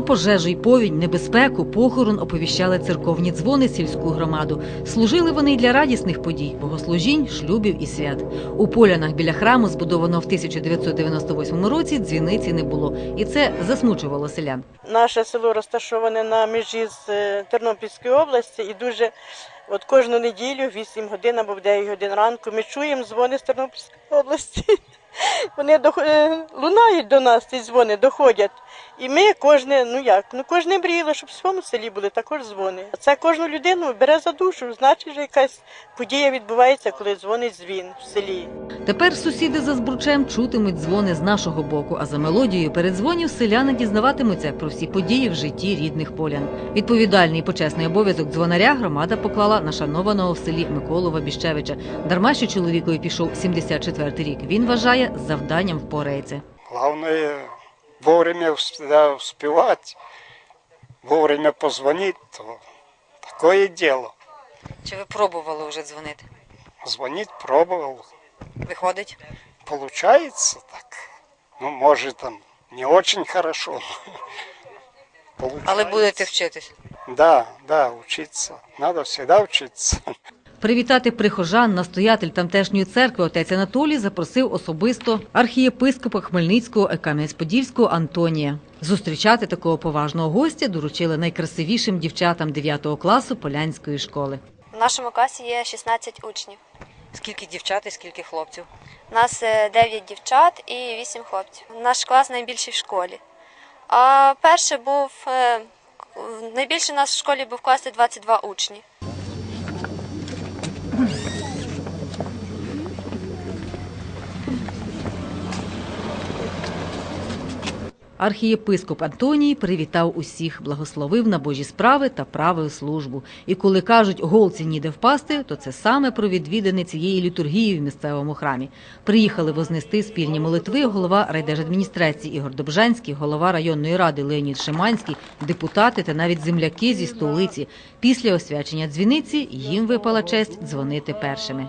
Про пожежу й повінь, небезпеку, похорон оповіщали церковні дзвони сільську громаду. Служили вони й для радісних подій, богослужінь, шлюбів і свят. У полянах біля храму, збудованого в 1998 році, дзвіниці не було, і це засмучувало селян. Наше село розташоване на межі з е, Тернопільської області і дуже от кожну неділю, в 8 годин або в 9 годин ранку, ми чуємо дзвони з Тернопільської області. Вони дох... е, лунають до нас, ці дзвони доходять. І ми кожне, ну як, ну кожне мріяло, щоб в своєму селі були також дзвони. Це кожну людину бере за душу, значить, що якась подія відбувається, коли дзвонить дзвін в селі. Тепер сусіди за збручем чутимуть дзвони з нашого боку, а за мелодією передзвонів селяни дізнаватимуться про всі події в житті рідних полян. Відповідальний і почесний обов'язок дзвонаря громада поклала на шанованого в селі Миколу Вабіщевича. Дарма що чоловікові пішов 74-й рік. Він вважає, з завданням впорається. Главное вовремя всегда успевать, вовремя позвонить, то такое дело. Чи ви пробували вже дзвонити? Звонить пробовал, Виходить? получается так. Ну, может, там не очень хорошо. Получается. вчитись. Да, да, учиться. Надо всегда учиться. Привітати прихожан, настоятель тамтешньої церкви отець Анатолій запросив особисто архієпископа Хмельницького і Кам'янець-Подільського Антонія. Зустрічати такого поважного гостя доручили найкрасивішим дівчатам 9 класу полянської школи. В нашому класі є 16 учнів. Скільки дівчат і скільки хлопців? У нас е, 9 дівчат і 8 хлопців. Наш клас найбільший в школі. А перший був е, найбільший у нас в школі був клас 22 учні. Архієпископ Антоній привітав усіх, благословив на Божі справи та правив службу. І коли кажуть голці ніде впасти, то це саме про відвідини цієї літургії в місцевому храмі. Приїхали вознести спільні молитви голова райдержадміністрації Ігор Добжанський, голова районної ради Леонід Шиманський, депутати та навіть земляки зі столиці. Після освячення дзвіниці їм випала честь дзвонити першими.